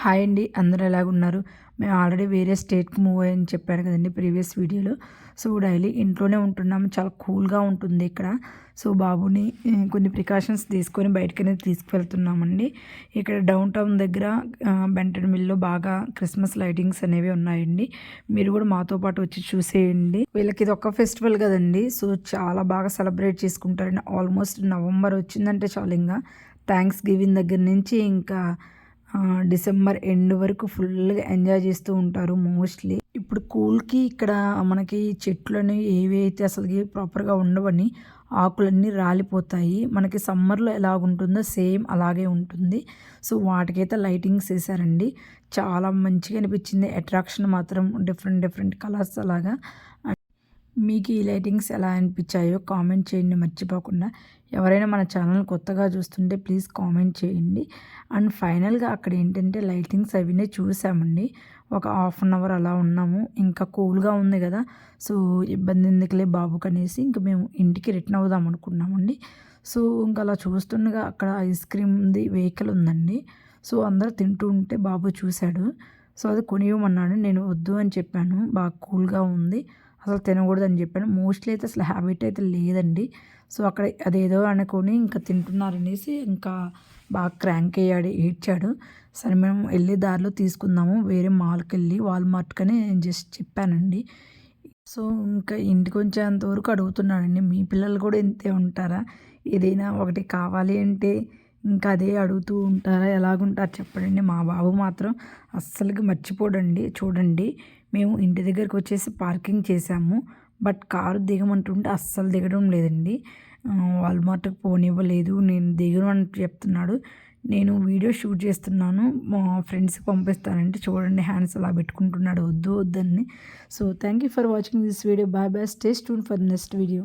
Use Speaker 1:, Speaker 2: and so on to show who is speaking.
Speaker 1: Hi అండి అందరూ ఎలాగున్నారు? మేము ఆల్రెడీ వేరే స్టేట్కి మూవ్ అయ్యని చెప్పాను కదండి ప్రీవియస్ వీడియోలో. సో డైలీ ఇంట్లోనే ఉంటున్నాము చాలా కూల్గా ఉంటుంది ఇక్కడ. సో బాబుని కొన్ని ప్రికాషన్స్ తీసుకొని బయటకనేది తీసుకువెళ్తున్నామండి. ఇక్కడ డౌన్ టౌన్ దగ్గర బెంటన్ మిల్లో బాగా క్రిస్మస్ లైటింగ్స్ అనేవి ఉన్నాయండి. మీరు కూడా మాతో పాటు వచ్చి చూసేయండి. వీళ్ళకి ఇది ఒక ఫెస్టివల్ కదండి. సో చాలా బాగా సెలబ్రేట్ చేసుకుంటారండి. ఆల్మోస్ట్ నవంబర్ వచ్చిందంటే చాలు ఇంకా థ్యాంక్స్ గివింగ్ దగ్గర నుంచి ఇంకా డిసెంబర్ ఎండ్ వరకు ఫుల్గా ఎంజాయ్ చేస్తూ ఉంటారు మోస్ట్లీ. ఇప్పుడు కూల్కి ఇక్కడ మనకి చెట్లని ఏవి అయితే అసలు ప్రాపర్గా ఉండవని ఆకులన్నీ రాలిపోతాయి. మనకి సమ్మర్లో ఎలాగుంటుందో సేమ్ అలాగే ఉంటుంది. సో వాటికైతే లైటింగ్స్ వేసారండి చాలా మంచిగా అనిపించింది. అట్రాక్షన్ మాత్రం డిఫరెంట్ డిఫరెంట్ కలర్స్ అలాగా. మీకు ఈ లైటింగ్స్ ఎలా అనిపించాయో కామెంట్ చేయండి మర్చిపోకుండా. ఎవరైనా మన ఛానల్ కొత్తగా చూస్తుంటే ప్లీజ్ కామెంట్ చేయండి. అండ్ ఫైనల్గా అక్కడ ఏంటంటే లైటింగ్స్ అవినే చూసామండి. ఒక హాఫ్ అన్ అవర్ అలా ఉన్నాము. ఇంకా కూల్గా ఉంది కదా. సో ఇబ్బంది ఎందుకులే బాబు కనేసి ఇంకా మేము ఇంటికి రిటర్న్ అవుదాం అనుకున్నామండి. సో ఇంకా అలా చూస్తుండగా అక్కడ ఐస్ క్రీమ్ది వెహికల్ ఉందండి. సో అందరూ తింటూ ఉంటే బాబు చూశాడు. సో అది కొనివ్వమన్నాడు. నేను వద్దు అని చెప్పాను. బాగా కూల్గా ఉంది. అసలు తినకూడదు అని చెప్పాను. మోస్ట్లీ అయితే అసలు హ్యాబిట్ అయితే లేదండి. సో అక్కడ అదేదో అనుకొని ఇంకా తింటున్నారనేసి ఇంకా బాగా క్రాంక్ అయ్యాడు ఏడ్చాడు. సరే మేము వెళ్ళే దారిలో తీసుకుందాము వేరే మాల్కి వెళ్ళి వాల్మార్ట్కి అని నేను జస్ట్ చెప్పానండి. సో ఇంకా ఇంటికి వచ్చేంతవరకు అడుగుతున్నాడండి. మీ పిల్లలు కూడా ఇంతే ఉంటారా? ఏదైనా ఒకటి కావాలి అంటే ఇంకా అదే అడుగుతూ ఉంటారా? ఎలాగుంటారు? చెప్పండి. మా బాబు మాత్రం అస్సలకి మర్చిపోడండి. చూడండి. మేము ఇంటి దగ్గరికి వచ్చేసి పార్కింగ్ చేసాము బట్ కారు దిగమంటుంటే అస్సలు దిగడం లేదండి. ఆ, వాల్మార్ట్కి పోనివ్వలేదు. నేను దిగను అని చెప్తున్నాడు. నేను వీడియో షూట్ చేస్తున్నాను. మా ఫ్రెండ్స్కి పంపిస్తానంటే చూడండి. హ్యాండ్స్ అలా పెట్టుకుంటున్నాడు. వద్దు వద్దని so thank you for watching this video. Bye bye. Stay tune for next video.